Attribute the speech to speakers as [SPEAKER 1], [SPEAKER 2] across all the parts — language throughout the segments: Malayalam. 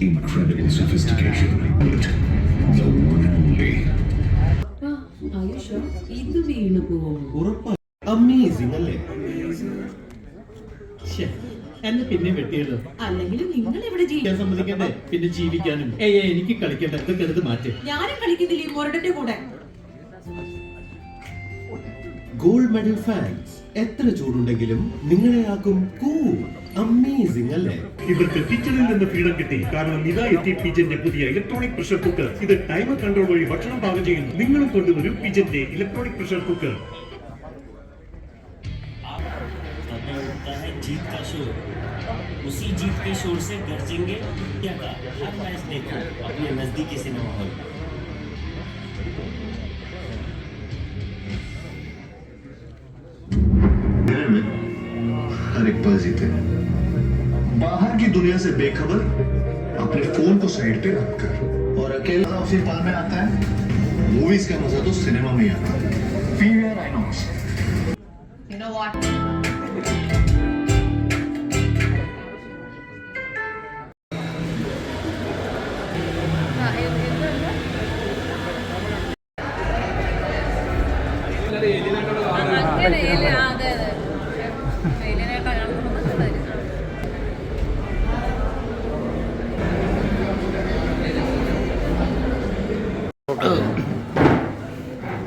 [SPEAKER 1] incredible sophistication, but the one and only.
[SPEAKER 2] ഇത് വീണു പോകും
[SPEAKER 3] ഉറപ്പായി അമേസിംഗ് അല്ലേ? ശ്ശെ, എന്നെ പിന്നെ വെട്ടിയത്?
[SPEAKER 2] അല്ലെങ്കിൽ നിങ്ങൾ ഇവിടെ
[SPEAKER 3] ഞാൻ സമ്മതിക്കണ്ടേ പിന്നെ ജീവിക്കാനും. ഏയ് ഏയ്, എനിക്ക് കളിക്കണ്ട. ഇതൊക്കെ എടുത്ത് മാറ്റി.
[SPEAKER 2] ഞാനും കളിക്കുന്നില്ല ഈ മുരടന്റെ കൂടെ.
[SPEAKER 3] ഗോൾഡ് മെഡൽ ഫാൻസ് എത്ര ചൂടുണ്ടെങ്കിലും നിങ്ങളെ ആക്കും കൂൾ അമേസിംഗ് അല്ലേ
[SPEAKER 4] ഇവർക്ക് കിച്ചണിൽ നിന്ന് ഫ്രീഡം കിട്ടി കാരണം ഇതാ എത്തി പിജന്റെ പുതിയ ഇലക്ട്രോണിക് പ്രഷർ കുക്കർ ഇത് ടൈമർ കൺട്രോൾ വഴി ഭക്ഷണം പാകം ചെയ്യുന്നു നിങ്ങളും കൊണ്ടുവരും പിജന്റെ ഇലക്ട്രോണിക് പ്രഷർ കുക്കർ
[SPEAKER 5] तब उठता है जीत का शोर उसी जीत के शोर से गरजेंगे इंडिया का हर मैच देखो अपने नजदीकी सिनेमा हॉल
[SPEAKER 6] हर एक पल जीते बाहर की दुनिया से बेखबर अपने फोन को साइड पे रख कर और अकेला उसी पल में आता है मूवीज का मजा तो सिनेमा में ही आता है PVR INOX
[SPEAKER 7] You know what?
[SPEAKER 8] അങ്ങനെ ഏലി- ആ, അതെ, അതെ.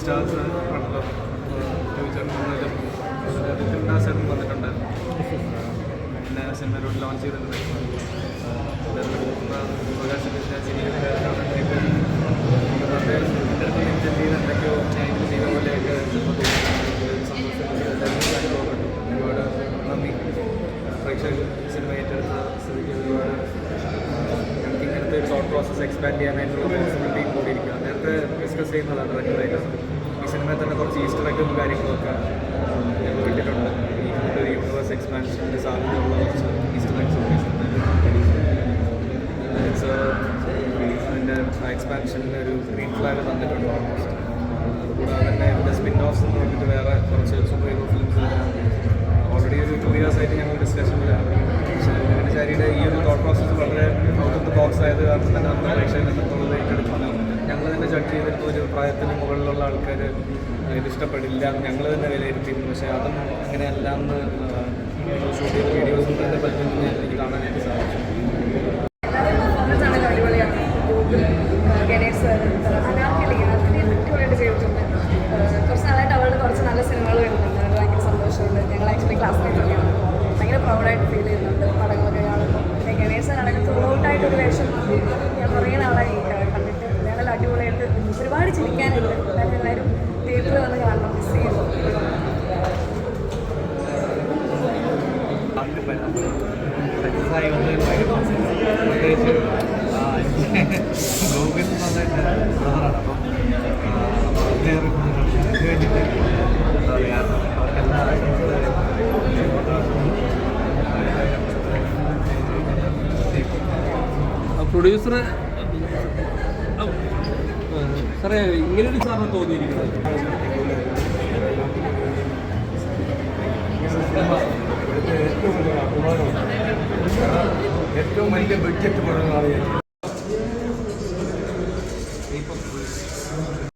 [SPEAKER 9] സ്റ്റാർസ് ആണല്ലോ. ചോദിച്ചാലും ചേട്ടൻ വന്നിട്ടുണ്ട് പിന്നെ സിനിമയിലോട്ട് ലോഞ്ച് ചെയ്തിട്ടുണ്ട് എന്തൊക്കെയോ ഇതിൽ ചെയ്ത പോലെയൊക്കെ ഒരുപാട് നന്ദി പ്രേക്ഷകർ സിനിമ ഏറ്റെടുത്ത സ്ഥിതിക്ക് ഒരുപാട് ഞങ്ങൾക്ക് ഇങ്ങനത്തെ ഒരു തോട്ട് പ്രോസസ്സ് എക്സ്പാൻഡ് ചെയ്യാനായിട്ടുള്ള പോസിബിലിറ്റി കൂടിയിരിക്കുക നേരത്തെ ഡിസ്കസ് ചെയ്യുന്നതാണ് റെഗുലറായിട്ട് ഈ സിനിമയിൽ തന്നെ കുറച്ച് ഈസ്റ്റർ എഗും കാര്യങ്ങളൊക്കെ ഞങ്ങൾ കിട്ടിയിട്ടുണ്ട്. ഈ ഒരു യൂണിവേഴ്സ് എക്സ്പാൻഷന്റെ സാധ്യതയുള്ള കുറച്ച് ഈസ്റ്റർ എഗ്സ് അതിന്റെ എക്സ്പാൻഷനിൽ ഒരു ഗ്രീൻ ഫ്ലാഗ് തന്നിട്ടുണ്ട് ഓൾമോസ്റ്റ് അതുകൂടാതെ തന്നെ ഇതിന്റെ സ്പിൻ ഓഫ്സ് എന്ന് പറഞ്ഞിട്ട് വേറെ കുറച്ച് സൂപ്പർ ഹീറോ ഫിലിംസ് ഓൾറെഡി ഒരു ടു ഇയേഴ്സ് ആയിട്ട് ഞങ്ങൾ ഡിസ്കഷനിലാണ് പക്ഷേ ചാരിയുടെ ഈ ഒരു തോട്ട് പ്രോസസ്സ് വളരെ ഔട്ട് ഓഫ് ദ ബോക്സ് ആയത് കാരണം തന്നെ അന്ന് എത്രത്തോളം ഏറ്റെടുക്കുന്നു ഞങ്ങൾ തന്നെ ജഡ്ജ് ചെയ്തിട്ട് ഒരു പ്രായത്തിന് മുകളിലുള്ള ആൾക്കാർ ഇത് ഞങ്ങൾ തന്നെ വിലയിരുത്തിയിരുന്നു. പക്ഷേ അതും അങ്ങനെയല്ല എന്ന് ഷൂട്ട് ചെയ്ത വീഡിയോസും തന്നെ പറ്റുന്നു എനിക്ക് കാണാനായിട്ട് സാധിച്ചു. പ്രത്യേകിച്ച് ഗോകുൽ എന്ന് പറഞ്ഞിട്ട് ബ്രദറാണ് അപ്പം അതിന് വേണ്ടിയിട്ട് എന്താ പറയുക അവർക്കെല്ലാം
[SPEAKER 10] പ്രൊഡ്യൂസർ സാറേ ഇങ്ങനൊരു സാറിന് തോന്നിയിരിക്കുന്നത്
[SPEAKER 9] ਦੇ ਬੈਠੇ ਕਰਨ ਵਾਲੇ ਆ।